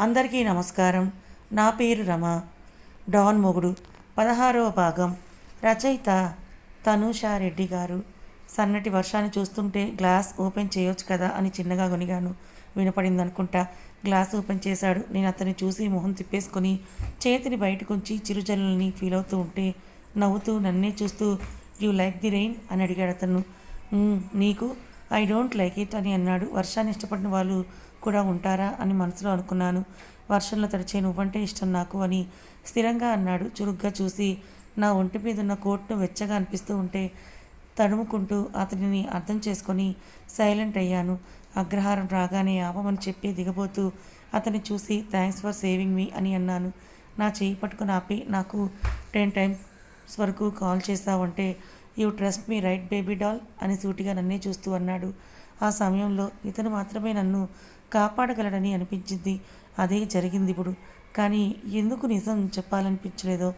అందరికీ నమస్కారం. నా పేరు రమ. డాన్ మొగుడు. పదహారవ భాగం. రచయిత తనూషారెడ్డి గారు. సన్నటి వర్షాన్ని చూస్తుంటే గ్లాస్ ఓపెన్ చేయొచ్చు కదా అని చిన్నగా గొనిగాను. వినపడింది అనుకుంటా గ్లాస్ ఓపెన్ చేశాడు. నేను అతన్ని చూసి మొహం తిప్పేసుకొని చేతిని బయటకుంచి చిరుజల్లుల్ని ఫీల్ అవుతూ ఉంటే నవ్వుతూ నన్నే చూస్తూ యూ లైక్ ది రెయిన్? అని అడిగాడు అతను. నీకు ఐ డోంట్ లైక్ ఇట్ అని అన్నాడు. వర్షాన్ని ఇష్టపడిన వాళ్ళు కూడా ఉంటారా అని మనసులో అనుకున్నాను. వర్షంలో తడిచే నువ్వంటే ఇష్టం నాకు అని స్థిరంగా అన్నాడు. చురుగ్గా చూసి నా ఒంటి మీద ఉన్న కోట్ను వెచ్చగా అనిపిస్తూ ఉంటే తడుముకుంటూ అతనిని అర్థం చేసుకొని సైలెంట్ అయ్యాను. అగ్రహారం రాగానే ఆపమని చెప్పి దిగబోతూ అతన్ని చూసి థ్యాంక్స్ ఫర్ సేవింగ్ మీ అని అన్నాను. నా చేయి పట్టుకుని ఆపి నాకు టెన్ టైమ్స్ వరకు కాల్ చేస్తావంటే you trust me right baby doll అని సూటిగా నన్నే చూస్తూ అన్నాడు. ఆ సమయంలో ఇతను మాత్రమే నన్ను కాపాడగలడని అనిపించింది. అదే జరిగింది ఇప్పుడు. కానీ ఎందుకు నిజం చెప్పాలనిపించలేదో?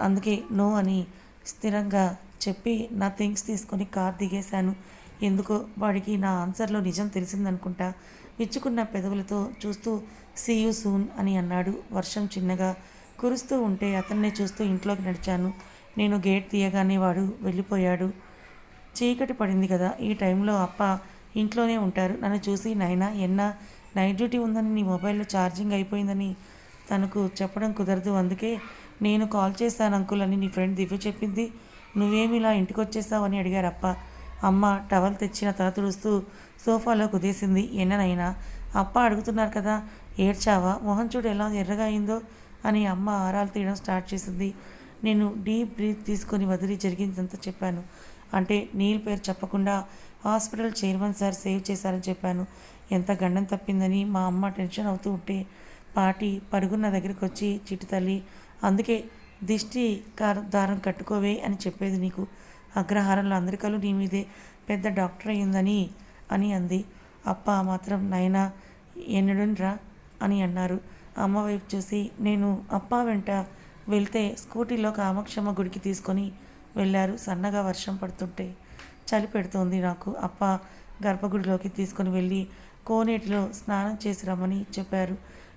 అందుకే నో అని స్థిరంగా చెప్పి నా థింగ్స్ తీసుకొని కార్ దిగేశాను. ఎందుకో వాడికి నా ఆన్సర్లో నిజం తెలిసిందనుకుంటా విచ్చుకున్న పెదవులతో చూస్తూ సీయు సూన్ అని అన్నాడు. వర్షం చిన్నగా కురుస్తూ ఉంటే అతన్నే చూస్తూ ఇంట్లోకి నడిచాను. నేను గేట్ తీయగానే వాడు వెళ్ళిపోయాడు. చీకటి పడింది కదా ఈ టైంలో అప్ప ఇంట్లోనే ఉంటారు. నన్ను చూసి నైనా ఎన్న నైట్ డ్యూటీ ఉందని నీ మొబైల్లో ఛార్జింగ్ అయిపోయిందని తనకు చెప్పడం కుదరదు. అందుకే నేను కాల్ చేశాను అంకుల్ అని నీ ఫ్రెండ్ దివ్య చెప్పింది. నువ్వేమి ఇలా ఇంటికి వచ్చేసావని అడిగారు అప్ప. అమ్మ టవల్ తెచ్చిన తల తుడుస్తూ సోఫాలో కుదేసింది. ఎన్ననైనా అప్ప అడుగుతున్నారు కదా ఏడ్చావా? మొహం చూడు ఎలా ఎర్రగా అయిందో అని అమ్మ ఆరాలు తీయడం స్టార్ట్ చేసింది. నేను డీప్ బ్రీత్ తీసుకొని వదిలి జరిగిందంతా చెప్పాను. అంటే నీల్ పేరు చెప్పకుండా హాస్పిటల్ చైర్మన్ సార్ సేవ్ చేశారని చెప్పాను. ఎంత గండం తప్పిందని మా అమ్మ టెన్షన్ అవుతూ ఉంటే పాటి పరుగున్న దగ్గరికి వచ్చి చిట్టి తల్లి అందుకే దిష్టి కార- దారం కట్టుకోవే అని చెప్పేది నీకు. అగ్రహారంలో అందరికలు నీ మీదే పెద్ద డాక్టర్ అయ్యిందని అని అంది. అప్ప మాత్రం నాయనా ఎన్నడున్రా అని అన్నారు. అమ్మ వైపు చూసి నేను అప్ప వెంట వెళ్తే స్కూటీలో కామాక్షమ్మ గుడికి తీసుకొని వెళ్ళారు సన్నగా వర్షం పడుతుంటే. చలి పెడుతోంది నాకు. అప్ప గర్భగుడిలోకి తీసుకొని వెళ్ళి కోనేటిలో స్నానం చేసి రమ్మని చెప్పారు.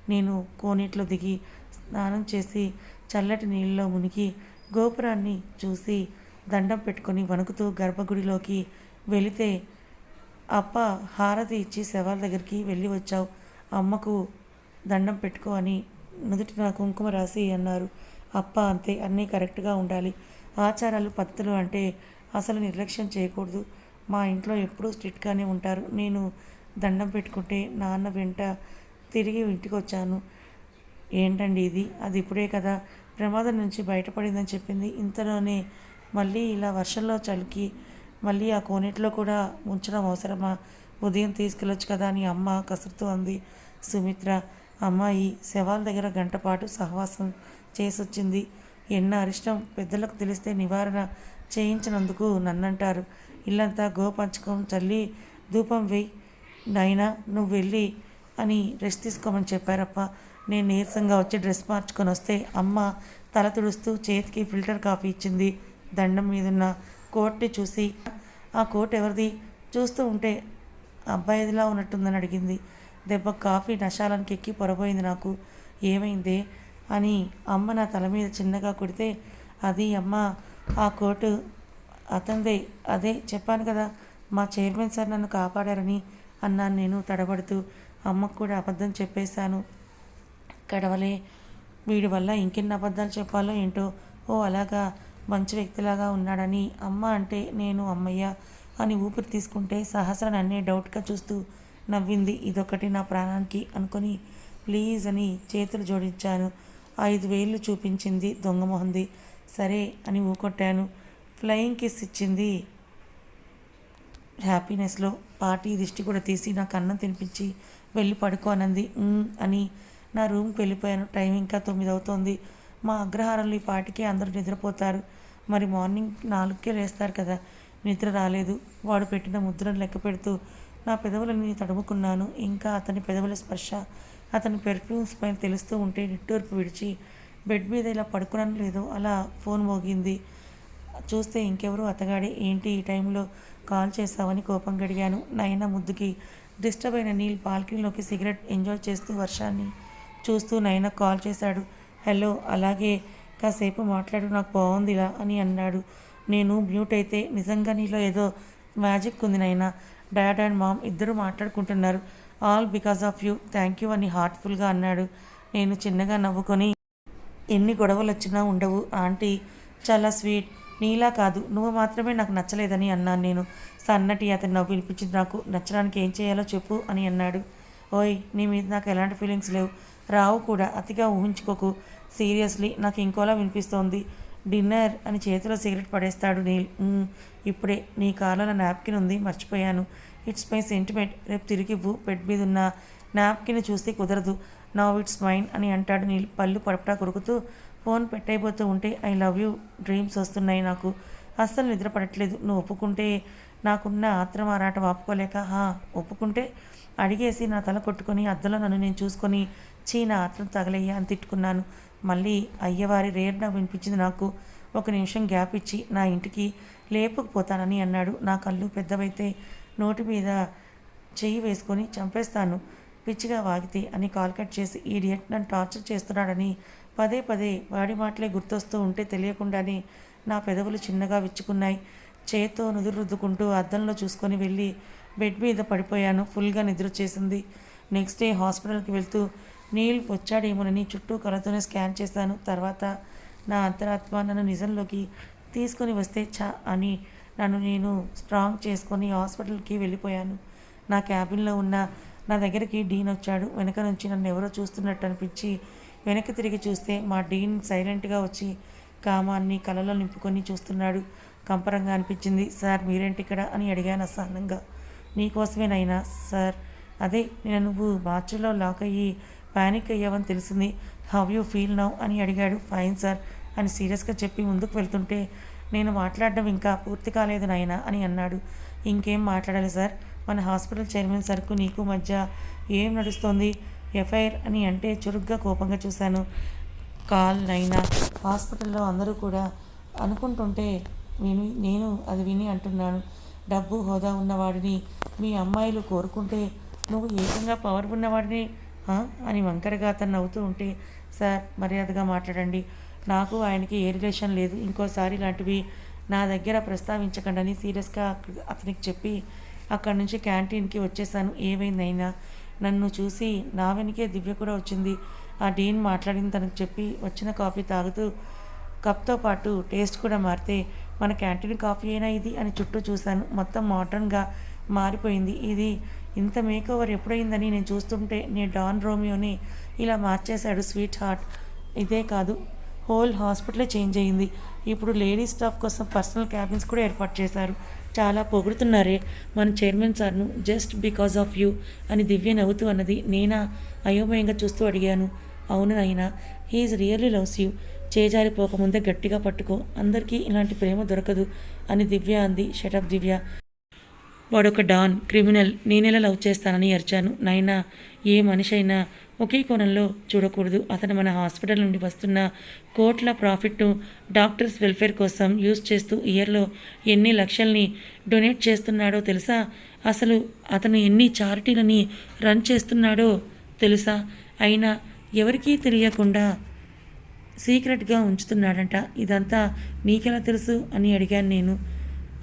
నేను కోనేటిలో దిగి స్నానం చేసి చల్లటి నీళ్ళలో మునిగి గోపురాన్ని చూసి దండం పెట్టుకొని వణుకుతూ గర్భగుడిలోకి వెళితే అప్ప హారతి ఇచ్చి శవాల దగ్గరికి వెళ్ళి వచ్చావు. అమ్మకు దండం పెట్టుకో అని నుదుటిన కుంకుమ రాసి అన్నారు. అప్ప అంతే అన్నీ కరెక్ట్గా ఉండాలి. ఆచారాలు పద్ధతులు అంటే అసలు నిర్లక్ష్యం చేయకూడదు. మా ఇంట్లో ఎప్పుడూ స్ట్రిక్ట్గానే ఉంటారు. నేను దండం పెట్టుకుంటే నాన్న వెంట తిరిగి ఇంటికి వచ్చాను ఏంటండి ఇది? అది ఇప్పుడే కదా. ప్రమాదం నుంచి బయటపడిందని చెప్పింది. ఇంతలోనే మళ్ళీ ఇలా వర్షంలో చలికి మళ్ళీ ఆ కోనేటిలో కూడా ఉంచడం అవసరమా? ఉదయం తీసుకెళ్ళొచ్చు కదా అని అమ్మ కసురుతూ అంది. సుమిత్ర అమ్మాయి శవాల దగ్గర గంట పాటు సహవాసం చేసొచ్చింది. ఎన్న అరిష్టం? పెద్దలకు తెలిస్తే నివారణ చేయించినందుకు నన్నంటారు. ఇల్లంతా గోపంచకం చల్లి ధూపం వేయి నైనా నువ్వు వెళ్ళి అని రెస్ట్ తీసుకోమని చెప్పారప్ప. నేను నీరసంగా వచ్చి డ్రెస్ మార్చుకొని వస్తే అమ్మ తల తుడుస్తూ చేతికి ఫిల్టర్ కాఫీ ఇచ్చింది. దండం మీదున్న కోట్ని చూసి ఆ కోట్ ఎవరిది? చూస్తూ ఉంటే అబ్బాయిదిలా ఉన్నట్టుందని అడిగింది. దెబ్బ కాఫీ నశాలానికి ఎక్కి పొరపోయింది నాకు. ఏమైందే? అని అమ్మ నా తల మీద చిన్నగా కొడితే అది అమ్మ ఆ కోటు అతందే అదే చెప్పాను కదా మా చైర్మన్ సార్ నన్ను కాపాడారని అన్నాను నేను తడబడుతూ. అమ్మకు కూడా అబద్ధం చెప్పేశాను. కడవలే వీడి వల్ల ఇంకెన్ని అబద్ధాలు చెప్పాలో ఏంటో. ఓ అలాగా. మంచి వ్యక్తిలాగా ఉన్నాడని అమ్మ అంటే నేను అమ్మయ్య అని ఊపిరి తీసుకుంటే సహస్ర నన్నే డౌట్గా చూస్తూ నవ్వింది. ఇదొకటి నా ప్రాణానికి అనుకొని ప్లీజ్ అని చేతులు జోడించాను. ఐదు వేలు చూపించింది దొంగ మొహంది. సరే అని ఊకొట్టాను. ఫ్లయింగ్ కిస్ ఇచ్చింది. హ్యాపీనెస్లో పార్టీ దిష్టి కూడా తీసి నాకు అన్నం తినిపించి వెళ్ళి పడుకోనంది అని నా రూమ్కి వెళ్ళిపోయాను. టైం ఇంకా తొమ్మిది అవుతోంది. మా అగ్రహారంలో ఈ పాటికి అందరూ నిద్రపోతారు. మరి మార్నింగ్ నాలుగుకే లేస్తారు కదా నిద్ర రాలేదు. వాడు పెట్టిన ముద్రను లెక్క పెడుతూ నా పెదవులని తడుముకున్నాను. ఇంకా అతని పెదవుల స్పర్శ అతని పెర్ఫ్యూమ్ పైన తెలుస్తూ ఉంటే నిట్టూర్పు విడిచి బెడ్ మీద ఇలా పడుకున్నాను లేదు అలా ఫోన్ మోగింది. చూస్తే ఇంకెవరు అతగాడే ఏంటి ఈ టైంలో కాల్ చేస్తావని కోపం గడిగాను. నయన ముద్దుకి డిస్టర్బ్ అయిన నీల్ బాల్కనీలోకి సిగరెట్ ఎంజాయ్ చేస్తూ వర్షాన్ని చూస్తూ నయన కాల్ చేశాడు. హలో అలాగే కాసేపు మాట్లాడు నాకు బాగుందిలా అని అన్నాడు. నేను మ్యూట్ అయితే నిజంగా నీలో ఏదో మ్యాజిక్ ఉంది నైనా డాడ్ అండ్ మామ్ ఇద్దరు మాట్లాడుకుంటున్నారు. All because of you. Thank you అని హార్ట్ఫుల్గా అన్నాడు. నేను చిన్నగా నవ్వుకొని ఎన్ని గొడవలు వచ్చినా ఉండవు. ఆంటీ చాలా స్వీట్. నీలా కాదు. నువ్వు మాత్రమే నాకు నచ్చలేదని అన్నాను నేను. సన్నటి అతని నవ్వు వినిపించింది నాకు. నచ్చడానికి ఏం చేయాలో చెప్పు అని అన్నాడు. ఓయ్ నీ మీద నాకు ఎలాంటి ఫీలింగ్స్ లేవు. రావు కూడా అతిగా ఊహించుకోకు. సీరియస్లీ నాకు ఇంకోలా వినిపిస్తోంది. డిన్నర్ అని చేతిలో సిగరెట్ పడేస్తాడు నీల్. ఇప్పుడే. నీ కాలంలో నాప్కిన్ ఉంది. మర్చిపోయాను. ఇట్స్ మై సెంటిమెంట్ రేపు తిరిగివ్వు. బెడ్ మీద ఉన్న. నాప్కిన్ చూస్తే కుదరదు. నవ్ ఇట్స్ మైన్ అని అంటాడు నీళ్ళు పళ్ళు పడపటా కొరుకుతూ ఫోన్ పెట్టయిపోతూ ఉంటే ఐ లవ్ యూ డ్రీమ్స్ వస్తున్నాయి నాకు. అస్సలు నిద్ర పడట్లేదు. నువ్వు ఒప్పుకుంటే నాకున్న ఆత్రం ఆరాట ఆపుకోలేక హా ఒప్పుకుంటే? అడిగేసి నా తల కొట్టుకొని అద్దంలో నన్ను నేను చూసుకొని చీ నా ఆత్రం తగలయ్యా అని తిట్టుకున్నాను. మళ్ళీ అయ్యవారి రేర్ నాకు వినిపించింది నాకు. ఒక నిమిషం గ్యాప్ ఇచ్చి నా ఇంటికి లేపుకుపోతానని అన్నాడు. నా కళ్ళు పెద్దవైతే నోటి మీద చెయ్యి వేసుకొని చంపేస్తాను. పిచ్చిగా వాగితే అని కాల్ కట్ చేసి ఈడియట్ నన్ను టార్చర్ చేస్తున్నాడని పదే పదే వాడి మాటలే గుర్తొస్తూ ఉంటే తెలియకుండానే నా పెదవులు చిన్నగా విచ్చుకున్నాయి. చేత్తో నుదురు రుద్దుకుంటూ అద్దంలో చూసుకొని వెళ్ళి బెడ్ మీద పడిపోయాను. ఫుల్గా నిద్ర చేసింది నెక్స్ట్ డే హాస్పిటల్కి వెళ్తూ నీళ్ళు వచ్చాడేమోనని చుట్టూ కళ్ళతోనే స్కాన్ చేశాను. తర్వాత నా అంతరాత్మ నన్ను నిజంలోకి తీసుకొని వస్తే చా అని నన్ను నేను స్ట్రాంగ్ చేసుకొని హాస్పిటల్కి వెళ్ళిపోయాను. నా క్యాబిన్లో ఉన్న నా దగ్గరికి డీన్ వచ్చాడు. వెనక నుంచి నన్ను ఎవరో చూస్తున్నట్టు అనిపించి వెనక్కి తిరిగి చూస్తే మా డీన్ సైలెంట్గా వచ్చి కామాన్ని కలలో నింపుకొని చూస్తున్నాడు. కంపరంగా అనిపించింది సార్ మీరేంటి ఇక్కడ అని అడిగాను అసహనంగా. నీకోసమేనైనా సార్. అదే నేను నువ్వు మార్చిలో లాక్ అయ్యి ప్యానిక్ అయ్యావని తెలిసింది. How you feel now? అని అడిగాడు. ఫైన్ సార్ అని సీరియస్గా చెప్పి ముందుకు వెళ్తుంటే నేను మాట్లాడడం ఇంకా పూర్తి కాలేదు నాయనా అని అన్నాడు. ఇంకేం మాట్లాడాలి సార్? మన హాస్పిటల్ చైర్మన్ సర్కు నీకు మధ్య ఏం నడుస్తోంది? ఎఫ్ఐఆర్ అని అంటే చురుగ్గా కోపంగా చూశాను. కాల్ నైనా హాస్పిటల్లో అందరూ కూడా అనుకుంటుంటే నేను నేను అది విని అంటున్నాను. డబ్బు హోదా ఉన్నవాడిని మీ అమ్మాయిలు కోరుకుంటే నువ్వు ఏకంగా పవర్ ఉన్నవాడిని అని వంకరగా అతను నవ్వుతూ ఉంటే సార్ మర్యాదగా మాట్లాడండి. నాకు ఆయనకి ఏ రిలేషన్ లేదు. ఇంకోసారి ఇలాంటివి నా దగ్గర ప్రస్తావించకండి సీరియస్గా అతనికి చెప్పి అక్కడి నుంచి క్యాంటీన్కి వచ్చేసాను. ఏమైందైనా? నన్ను చూసి నా వెనకే దివ్య కూడా వచ్చింది. ఆ డీన్ మాట్లాడింది తనకు చెప్పి వచ్చిన కాఫీ తాగుతూ కప్తో పాటు టేస్ట్ కూడా మారితే మన క్యాంటీన్ కాఫీ అయినా ఇది? అని చుట్టూ చూశాను. మొత్తం మోడర్న్గా మారిపోయింది. ఇది ఇంత మేకోవర్ ఎప్పుడైందని నేను చూస్తుంటే నేను డాన్ రోమియోని ఇలా మార్చేశాడు స్వీట్ హార్ట్. ఇదే కాదు హోల్ హాస్పిటలే చేంజ్ అయ్యింది ఇప్పుడు లేడీస్ స్టాఫ్ కోసం పర్సనల్ క్యాబిన్స్ కూడా ఏర్పాటు చేశారు. చాలా పొగుడుతున్నారే మన చైర్మన్ సార్ను జస్ట్ బికాస్ ఆఫ్ యూ అని దివ్య నవ్వుతూ అన్నది నేనా అయోమయంగా చూస్తూ అడిగాను. అవును నాయనా he is really loves you చేజారిపోకముందే గట్టిగా పట్టుకో అందరికీ ఇలాంటి ప్రేమ దొరకదు అని దివ్య అంది. Shut up Divya. వాడొక డాన్ క్రిమినల్ నేనెలా లవ్ చేస్తానని అరిచాను. నైనా ఏ మనిషి అయినా ఒకే కోణంలో చూడకూడదు. అతను మన హాస్పిటల్ నుండి వస్తున్న కోట్ల ప్రాఫిట్ను డాక్టర్స్ వెల్ఫేర్ కోసం యూజ్ చేస్తూ ఇయర్లో ఎన్ని లక్షల్ని డొనేట్ చేస్తున్నాడో తెలుసా? అసలు అతను ఎన్ని చారిటీలని రన్ చేస్తున్నాడో తెలుసా? అయినా ఎవరికీ తెలియకుండా సీక్రెట్గా ఉంచుతున్నాడంట. ఇదంతా నీకెలా తెలుసు అని అడిగాను నేను.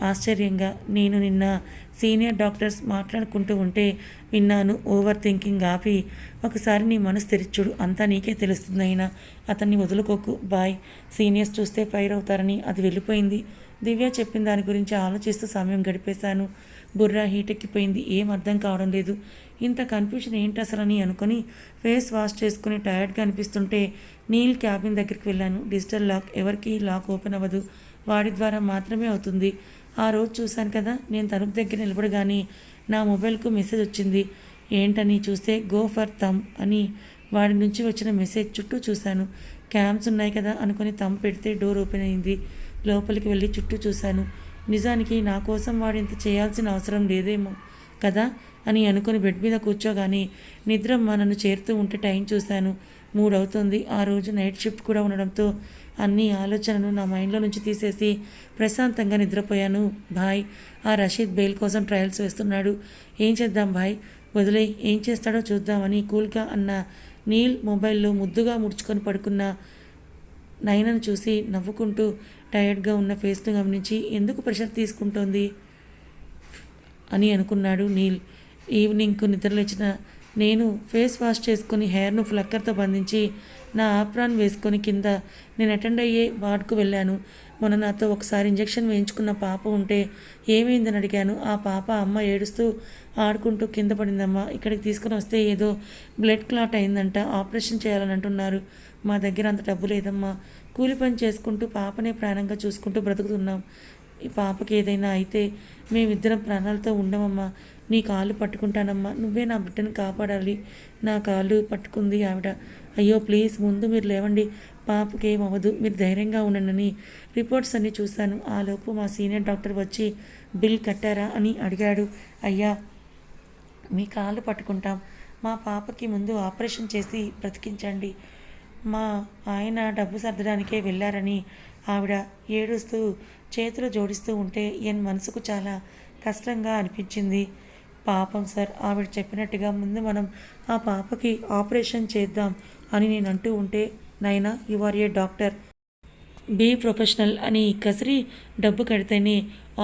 ఆశ్చర్యంగా నేను నిన్న సీనియర్ డాక్టర్స్ మాట్లాడుకుంటూ ఉంటే విన్నాను ఓవర్ థింకింగ్ ఆపి ఒకసారి నీ మనసు తెరిచుడు అంతా నీకే తెలుస్తుంది అయినా. అతన్ని వదులుకోకు. బాయ్. సీనియర్స్ చూస్తే ఫైర్ అవుతారని అది వెళ్ళిపోయింది. దివ్య చెప్పిన దాని గురించి ఆలోచిస్తూ సమయం గడిపేశాను. బుర్రా హీట్ ఎక్కిపోయింది ఏం అర్థం కావడం లేదు. ఇంత కన్ఫ్యూషన్ ఏంటి అసలని అనుకుని ఫేస్ వాష్ చేసుకుని టైర్డ్గా అనిపిస్తుంటే నీల్ క్యాబిన్ దగ్గరికి వెళ్ళాను. డిజిటల్ లాక్ ఎవరికి లాక్ ఓపెన్ అవ్వదు. వాడి ద్వారా మాత్రమే అవుతుంది. ఆ రోజు చూశాను కదా నేను తలుపు దగ్గర నిలబడగానే నా మొబైల్కు మెసేజ్ వచ్చింది. ఏంటని చూస్తే గో ఫర్ తమ్ అని వాడి నుంచి వచ్చిన మెసేజ్ చుట్టూ చూశాను. క్యామ్స్ ఉన్నాయి కదా అనుకుని తమ్ పెడితే డోర్ ఓపెన్ అయింది. లోపలికి వెళ్ళి చుట్టూ చూశాను. నిజానికి నా కోసం వాడు ఇంత చేయాల్సిన అవసరం లేదేమో కదా అని అనుకుని బెడ్ మీద కూర్చోగానే నిద్రమ్మ నన్ను చేరుతూ ఉంటే టైం చూశాను. మూడవుతుంది. ఆ రోజు నైట్ షిఫ్ట్ కూడా ఉండడంతో అన్ని ఆలోచనను నా మైండ్లో నుంచి తీసేసి ప్రశాంతంగా నిద్రపోయాను. భాయ్ ఆ రషీద్ బెయిల్ కోసం ట్రయల్స్ వేస్తున్నాడు. ఏం చేద్దాం భాయ్ వదిలే ఏం చేస్తాడో చూద్దామని కూల్గా అన్న నీల్ మొబైల్లో ముద్దుగా ముడుచుకొని పడుకున్న నయనను చూసి నవ్వుకుంటూ టైర్డ్గా ఉన్న ఫేస్ను గమనించి ఎందుకు ప్రెషర్ తీసుకుంటోంది? అని అనుకున్నాడు నీల్. ఈవినింగ్కు నిద్రలేచిన నేను ఫేస్ వాష్ చేసుకుని హెయిర్ను ఫ్లక్కర్తో బంధించి నా ఆప్రాన్ వేసుకొని కింద నేను అటెండ్ అయ్యే వార్డుకు వెళ్ళాను. మొన్న నాతో ఒకసారి ఇంజెక్షన్ వేయించుకున్న పాప ఉంటే ఏమైందని అడిగాను. ఆ పాప అమ్మ ఏడుస్తూ ఆడుకుంటూ కింద పడిందమ్మా. ఇక్కడికి తీసుకుని వస్తే ఏదో బ్లడ్ క్లాట్ అయిందంట. ఆపరేషన్ చేయాలని అంటున్నారు. మా దగ్గర అంత డబ్బు లేదమ్మా. కూలి పని చేసుకుంటూ పాపనే ప్రాణంగా చూసుకుంటూ బ్రతుకుతున్నాం. ఈ పాపకి ఏదైనా అయితే మేమిద్దరం ప్రాణాలతో ఉండమమ్మా. నీ కాళ్ళు పట్టుకుంటానమ్మా. నువ్వే నా బిడ్డను కాపాడాలి. నా కాళ్ళు పట్టుకుంది ఆవిడ. అయ్యో ప్లీజ్ ముందు మీరు లేవండి. పాపకి ఏమవ్వదు మీరు ధైర్యంగా ఉండండి రిపోర్ట్స్ అన్నీ చూశాను. ఆలోపు మా సీనియర్ డాక్టర్ వచ్చి బిల్ కట్టారా? అని అడిగాడు. అయ్యా మీ కాళ్ళు పట్టుకుంటాం. మా పాపకి ముందు ఆపరేషన్ చేసి బ్రతికించండి. మా ఆయన డబ్బు సర్దడానికే వెళ్ళారని ఆవిడ ఏడుస్తూ చేతులు జోడిస్తూ ఉంటే ఎన్ మనసుకు చాలా కష్టంగా అనిపించింది. పాపం సార్ ఆవిడ చెప్పినట్టుగా ముందు మనం ఆ పాపకి ఆపరేషన్ చేద్దాం. అని నేను అంటూ ఉంటే Naina you are a doctor be professional అని కసిరి డబ్బు కడితేనే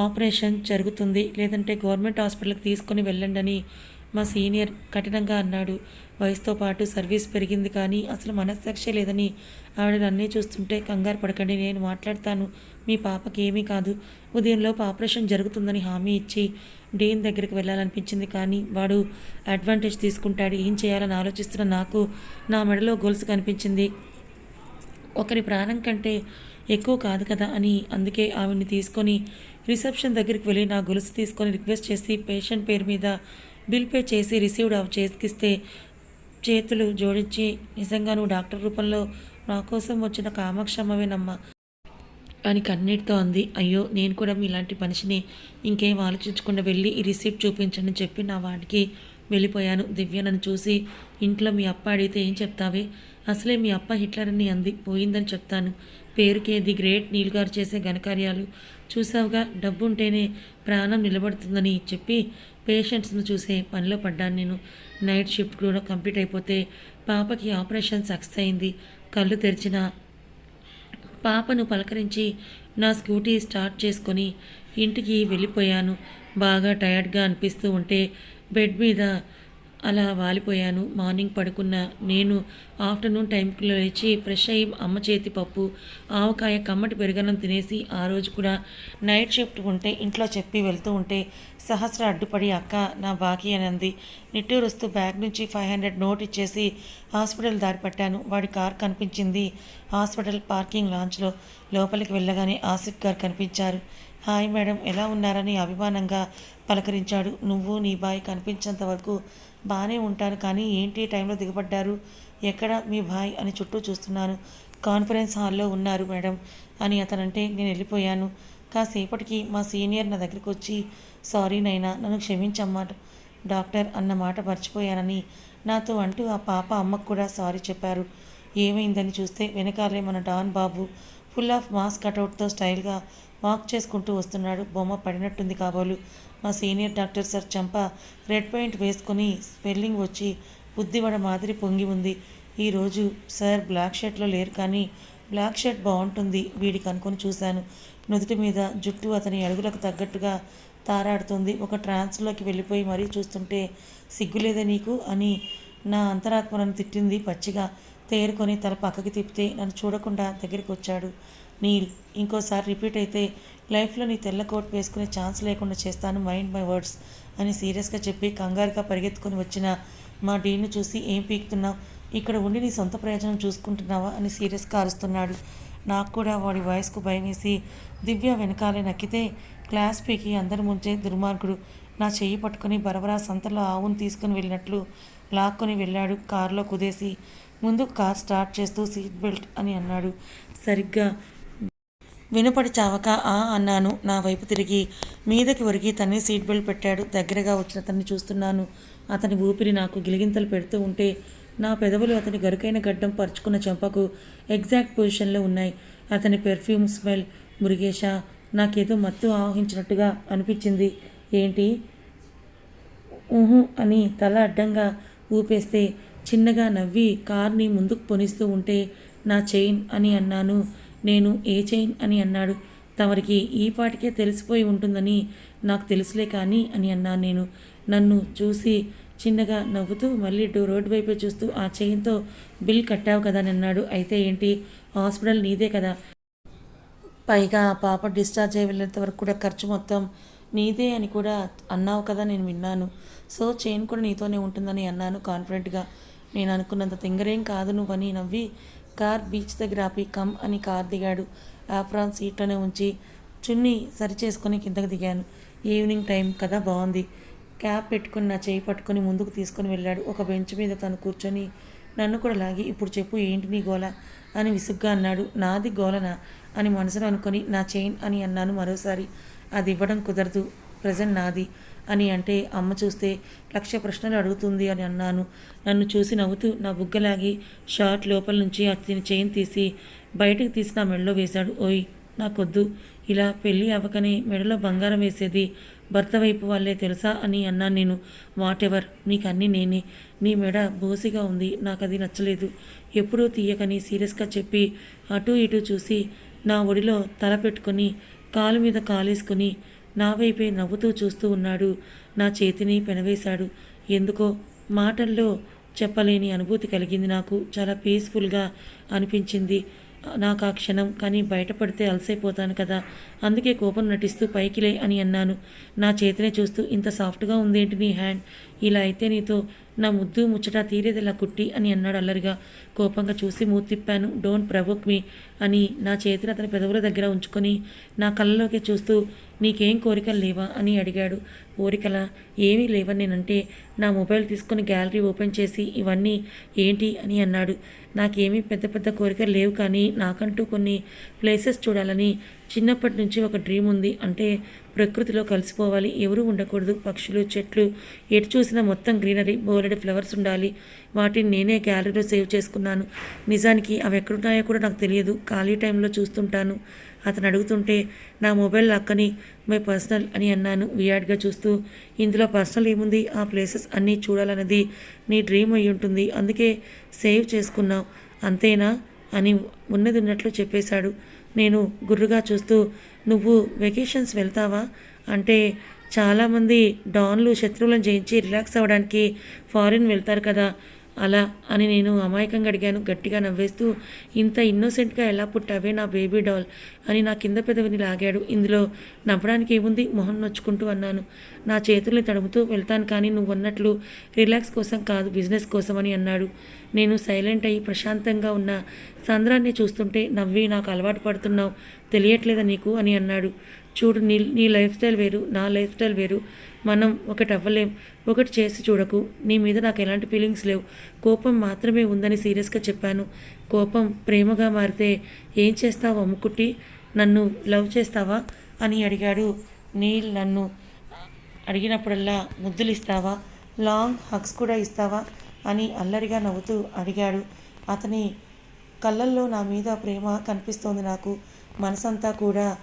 ఆపరేషన్ జరుగుతుంది. లేదంటే గవర్నమెంట్ హాస్పిటల్కి తీసుకొని వెళ్ళండి అని మా సీనియర్ కఠినంగా అన్నాడు. వయసుతో పాటు సర్వీస్ పెరిగింది కానీ అసలు మనస్సాక్షి లేదని ఆవిడ నన్నే చూస్తుంటే కంగారు పడకండి నేను మాట్లాడతాను. మీ పాపకి ఏమీ కాదు. ఉదయంలోపు ఆపరేషన్ జరుగుతుందని హామీ ఇచ్చి డీన్ దగ్గరికి వెళ్ళాలనిపించింది కానీ వాడు అడ్వాంటేజ్ తీసుకుంటాడు. ఏం చేయాలని ఆలోచిస్తున్న నాకు నా మెడలో గొలుసు కనిపించింది. ఒకరి ప్రాణం కంటే ఎక్కువ కాదు కదా అని అందుకే ఆవిడ్ని తీసుకొని రిసెప్షన్ దగ్గరికి వెళ్ళి నా గొలుసు తీసుకొని రిక్వెస్ట్ చేసి పేషెంట్ పేరు మీద బిల్ పే చేసి రిసీవ్డ్ అవి చేతికిస్తే చేతులు జోడించి నిజంగా నువ్వు డాక్టర్ రూపంలో నా కోసం వచ్చిన కామాక్షమ్మవేనమ్మా అని కన్నీటితో అంది. అయ్యో నేను కూడా మీలాంటి మనిషిని ఇంకేం ఆలోచించకుండా వెళ్ళి ఈ రిసీప్ట్ చూపించండి చెప్పి నా వాడికి వెళ్ళిపోయాను. దివ్య నన్ను చూసి ఇంట్లో మీ అప్ప అడిగితే ఏం చెప్తావే? అసలే మీ అప్ప హిట్లర్ అని అంది. పోయిందని చెప్తాను. పేరుకే ది గ్రేట్ నీల్ గారు చేసే ఘనకార్యాలు. చూసావుగా డబ్బు ఉంటేనే ప్రాణం నిలబడుతుందని చెప్పి పేషెంట్స్ను చూసే పనిలో పడ్డాను నేను. నైట్ షిఫ్ట్ కూడా కంప్లీట్ అయిపోతే పాపకి ఆపరేషన్ సక్సెస్ అయింది. కళ్ళు తెరిచిన పాపను పలకరించి నా స్కూటీ స్టార్ట్ చేసుకొని ఇంటికి వెళ్ళిపోయాను. బాగా టయర్డ్గా అనిపిస్తూ ఉంటే బెడ్ మీద అలా వాలిపోయాను. మార్నింగ్ పడుకున్న నేను ఆఫ్టర్నూన్ టైంకి లేచి ఫ్రెష్ అయ్యి అమ్మ చేతి పప్పు ఆవకాయ కమ్మటి పెరుగన్నం తినేసి ఆ రోజు కూడా నైట్ షిఫ్ట్ ఉంటే ఇంట్లో చెప్పి వెళ్తూ ఉంటే సహస్ర అడ్డుపడి అక్క నా బాకీ అని అంది. నిట్టూరుస్తూ బ్యాగ్ నుంచి ఫైవ్ హండ్రెడ్ నోట్ ఇచ్చేసి హాస్పిటల్ దారి పట్టాను. వాడి కార్ కనిపించింది. హాస్పిటల్ పార్కింగ్ లాంచ్లో లోపలికి వెళ్ళగానే ఆసిఫ్ గారు కనిపించారు. హాయ్ మేడం ఎలా ఉన్నారని అభిమానంగా పలకరించాడు. నువ్వు నీ బాయ్ కనిపించేంత వరకు బాగానే ఉంటాను కానీ ఏంటి టైంలో దిగబడ్డారు? ఎక్కడ మీ భాయ్ అని చుట్టూ చూస్తున్నాను. కాన్ఫరెన్స్ హాల్లో ఉన్నారు మేడం అని అతనంటే నేను వెళ్ళిపోయాను. కాసేపటికి మా సీనియర్ నా దగ్గరికి వచ్చి సారీ నైనా నన్ను క్షమించమ్మా డాక్టర్ అన్న మాట మర్చిపోయానని నాతో అంటూ ఆ పాప అమ్మకు కూడా సారీ చెప్పారు. ఏమైందని చూస్తే వెనకాలే మన డాన్ బాబు ఫుల్ ఆఫ్ మాస్ కటౌట్తో స్టైల్గా వాక్ చేసుకుంటూ వస్తున్నాడు. బొమ్మ పడినట్టుంది కాబోలు. మా సీనియర్ డాక్టర్ సార్ చంప రెడ్ పెయింట్ వేసుకొని స్పెల్లింగ్ వచ్చి బుద్ధివడ మాదిరి పొంగి ఉంది. ఈరోజు సార్ బ్లాక్ షర్ట్లో లేరు కానీ బ్లాక్ షర్ట్ బాగుంటుంది వీడికి అనుకొని చూశాను. నుదుటి మీద జుట్టు అతని అడుగులకు తగ్గట్టుగా తారాడుతుంది. ఒక ట్రాన్స్లోకి వెళ్ళిపోయి మరీ చూస్తుంటే సిగ్గులేదే నీకు అని నా అంతరాత్మనను తిట్టింది పచ్చిగా. తేరుకొని తల పక్కకి తిప్పితే నన్ను చూడకుండా దగ్గరికి వచ్చాడు. నీల్ ఇంకోసారి రిపీట్ అయితే లైఫ్లో నీ తెల్ల కోట్ వేసుకునే ఛాన్స్ లేకుండా చేస్తాను మైండ్ మై వర్డ్స్ అని సీరియస్గా చెప్పి కంగారుగా పరిగెత్తుకొని వచ్చిన మా డీన్ను చూసి ఏం పీకుతున్నావు? ఇక్కడ ఉండి నీ సొంత ప్రయోజనం చూసుకుంటున్నావా అని సీరియస్గా అరుస్తున్నాడు. నాకు కూడా వాడి వాయిస్కు భయమేసి దివ్య వెనకాలే నక్కితే క్లాస్ పీకి అందరి ముంచే దుర్మార్గుడు. నా చెయ్యి పట్టుకుని బరబరా సంతలో ఆవును తీసుకుని వెళ్ళినట్లు లాక్కొని వెళ్ళాడు. కారులో కుదేసి ముందు కార్ స్టార్ట్ చేస్తూ సీట్ బెల్ట్ అని అన్నాడు. సరిగ్గా వినపడి చావక ఆ అన్నాను నా వైపు తిరిగి. మీదకి ఒరిగి తనే సీట్ బెల్ట్ పెట్టాడు. దగ్గరగా వచ్చిన అతన్ని చూస్తున్నాను. అతని ఊపిరి నాకు గిలిగింతలు పెడుతూ ఉంటే నా పెదవులు అతని గరుకైన గడ్డం పరుచుకున్న చెంపకు ఎగ్జాక్ట్ పొజిషన్లో ఉన్నాయి. అతని పెర్ఫ్యూమ్ స్మెల్ మురిగేష నాకేదో మత్తు ఆవహించినట్టుగా అనిపించింది. ఏంటి? ఊహు అని తల అడ్డంగా ఊపేస్తే చిన్నగా నవ్వి కార్ని ముందుకు పొనిస్తూ ఉంటే నా చైన్ అని అన్నాను. నేను ఏ చైన్ అని అన్నాడు. తమరికి ఈ పాటికే తెలిసిపోయి ఉంటుందని నాకు తెలుసులే కానీ అని అన్నాను నేను. నన్ను చూసి చిన్నగా నవ్వుతూ మళ్ళీ ఇటు రోడ్డు వైపే చూస్తూ ఆ చైన్తో బిల్ కట్టావు కదా అని అన్నాడు. అయితే ఏంటి? హాస్పిటల్ నీదే కదా. పైగా ఆ పాప డిశ్చార్జ్ అయ్యి వెళ్ళేంత వరకు కూడా ఖర్చు మొత్తం నీదే అని కూడా అన్నావు కదా నేను విన్నాను. సో చైన్ కూడా నీతోనే ఉంటుందని అన్నాను కాన్ఫిడెంట్గా. నేను అనుకున్నంత తింగరేం కాదు నువ్వని నవ్వి కార్ బీచ్ దగ్గర ఆపి కమ్ అని కార్ దిగాడు. ఆఫ్రాన్ సీట్లోనే ఉంచి చున్నీ సరి చేసుకొని కిందకి దిగాను. ఈవినింగ్ టైం కదా బాగుంది క్యాప్ పెట్టుకుని నా చేయి పట్టుకొని ముందుకు తీసుకొని వెళ్ళాడు. ఒక బెంచ్ మీద తను కూర్చొని నన్ను కూడా లాగి ఇప్పుడు చెప్పు ఏంటి నీ గోల? అని విసుగ్గా అన్నాడు. నాది గోలనా? అని మనసులో అనుకొని నా చైన్ అని అన్నాను మరోసారి. అది ఇవ్వడం కుదరదు. ప్రజెంట్ నాది. అని అంటే అమ్మ చూస్తే లక్ష ప్రశ్నలు అడుగుతుంది అని అన్నాను. నన్ను చూసి నవ్వుతూ నా బుగ్గలాగి షార్ట్ లోపల నుంచి అతని చైన్ తీసి బయటకు తీసి నా మెడలో వేశాడు. ఓయ్ నాకొద్దు. ఇలా పెళ్ళి అవ్వకనే మెడలో బంగారం వేసేది భర్త వైపు వాళ్ళే తెలుసా అని అన్నాను నేను. వాట్ ఎవర్ నేనే. నీ మెడ బోసిగా ఉంది. నాకు అది నచ్చలేదు. ఎప్పుడూ తీయకని సీరియస్గా చెప్పి అటు ఇటు చూసి నా ఒడిలో తల పెట్టుకొని కాలు మీద కాలేసుకుని నా వైపే నవ్వుతూ చూస్తూ ఉన్నాడు. నా చేతిని పెనవేశాడు. ఎందుకో మాటల్లో చెప్పలేని అనుభూతి కలిగింది నాకు. చాలా పీస్ఫుల్గా అనిపించింది. నాకు ఆ క్షణం కానీ బయటపడితే అలసైపోతాను కదా. అందుకే కోపం నటిస్తూ పైకిలే అని అన్నాను. నా చేతినే చూస్తూ ఇంత సాఫ్ట్గా ఉందేంటి నీ హ్యాండ్? ఇలా అయితే నీతో నా ముద్దు ముచ్చట తీరేదిలా కుట్టి అని అన్నాడు అల్లరిగా. కోపంగా చూసి మూతిప్పాను డోంట్ ప్రవోక్ మీ అని నా చేతిని అతని పెదవుల దగ్గర ఉంచుకొని నా కళ్ళలోకి చూస్తూ నీకేం కోరికలు లేవా? అని అడిగాడు. కోరికల ఏమీ లేవని నేనంటే నా మొబైల్ తీసుకొని గ్యాలరీ ఓపెన్ చేసి ఇవన్నీ ఏంటి? అని అన్నాడు. నాకేమీ పెద్ద పెద్ద కోరికలు లేవు కానీ నాకంటూ కొన్ని ప్లేసెస్ చూడాలని చిన్నప్పటి నుంచి ఒక డ్రీమ్ ఉంది. అంటే ప్రకృతిలో కలిసిపోవాలి. ఎవరూ ఉండకూడదు. పక్షులు చెట్లు ఎటు చూసినా మొత్తం గ్రీనరీ బోలెడ్ ఫ్లవర్స్ ఉండాలి. వాటిని నేనే గ్యాలరీలో సేవ్ చేసుకున్నాను. నిజానికి అవి ఎక్కడున్నాయో కూడా నాకు తెలియదు. ఖాళీ టైంలో చూస్తుంటాను. అతను అడుగుతుంటే నా మొబైల్ అక్కని మై పర్సనల్ అని అన్నాను. వియాడ్గా చూస్తూ ఇందులో పర్సనల్ ఏముంది? ఆ ప్లేసెస్ అన్నీ చూడాలన్నది నీ డ్రీమ్ అయి ఉంటుంది. అందుకే సేవ్ చేసుకున్నావు. అంతేనా? అని ఉన్నది ఉన్నట్లు చెప్పేశాడు. నేను గుర్రుగా చూస్తూ నువ్వు వెకేషన్స్ వెళ్తావా? అంటే చాలామంది డాన్లు శత్రువులను జయించి రిలాక్స్ అవ్వడానికి ఫారిన్ వెళ్తారు కదా. అలా అని నేను అమాయకంగా అడిగాను. గట్టిగా నవ్వేస్తూ ఇంత ఇన్నోసెంట్గా ఎలా పుట్టావే నా బేబీ డాల్ అని నా కింద పెదవిని లాగాడు. ఇందులో నవ్వడానికి ఏముంది? మొహం నొచ్చుకుంటూ అన్నాను. నా చేతుల్ని తడుముతూ వెళ్తాను కానీ నువ్వు అన్నట్లు రిలాక్స్ కోసం కాదు బిజినెస్ కోసం అని అన్నాడు. నేను సైలెంట్ అయ్యి ప్రశాంతంగా ఉన్న సంద్రాన్ని చూస్తుంటే నవ్వి నాకు అలవాటు పడుతున్నావు తెలియట్లేదా నీకు? అని అన్నాడు. చూడు నీ నీ లైఫ్ స్టైల్ వేరు నా లైఫ్ స్టైల్ వేరు. మనం ఒకటి అవ్వలేం. ఒకటి చేసి చూడకు. నీ మీద నాకు ఎలాంటి ఫీలింగ్స్ లేవు. కోపం మాత్రమే ఉందని సీరియస్గా చెప్పాను. కోపం ప్రేమగా మారితే ఏం చేస్తావు అమ్ముకుట్టి నన్ను లవ్ చేస్తావా? అని అడిగాడు. నీల్ నన్ను అడిగినప్పుడల్లా ముద్దులు ఇస్తావా లాంగ్ హగ్స్ కూడా ఇస్తావా? అని అల్లరిగా నవ్వుతూ అడిగాడు. అతని కళ్ళల్లో నా మీద ప్రేమ కనిపిస్తోంది నాకు. మనసంతా కూడా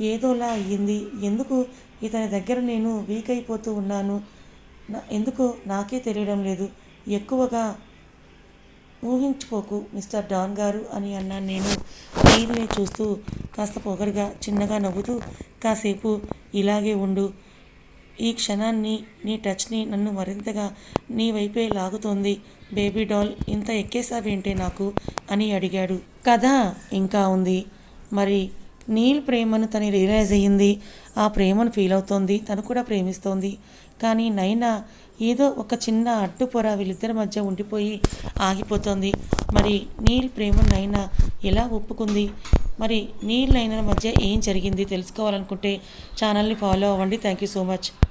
ఏదోలా అయ్యింది. ఎందుకు ఇతని దగ్గర నేను వీక్ అయిపోతూ ఉన్నాను. ఎందుకో నాకే తెలియడం లేదు. ఎక్కువగా ఊహించుకోకు మిస్టర్ డాన్ గారు అని అన్నాను నేను. టీవీని చూస్తూ కాస్త పొగరుగా చిన్నగా నవ్వుతూ కాసేపు ఇలాగే ఉండు. ఈ క్షణాన్ని నీ టచ్ని నన్ను మరింతగా నీ వైపే లాగుతోంది. బేబీ డాల్ ఇంత ఎక్కేసావేంటే నాకు? అని అడిగాడు. కథ ఇంకా ఉంది. మరి నీల్ ప్రేమను తను రియలైజ్ అయ్యింది. ఆ ప్రేమను ఫీల్ అవుతోంది. తను కూడా ప్రేమిస్తోంది. కానీ నైనా ఏదో ఒక చిన్న అడ్డుపొర వీళ్ళిద్దరి మధ్య ఉండిపోయి ఆగిపోతుంది. మరి నీల్ ప్రేమ నైనా ఎలా ఒప్పుకుంది? మరి నీల్ నైనా మధ్య ఏం జరిగింది? తెలుసుకోవాలనుకుంటే ఛానల్ని ఫాలో అవ్వండి. Thank you so much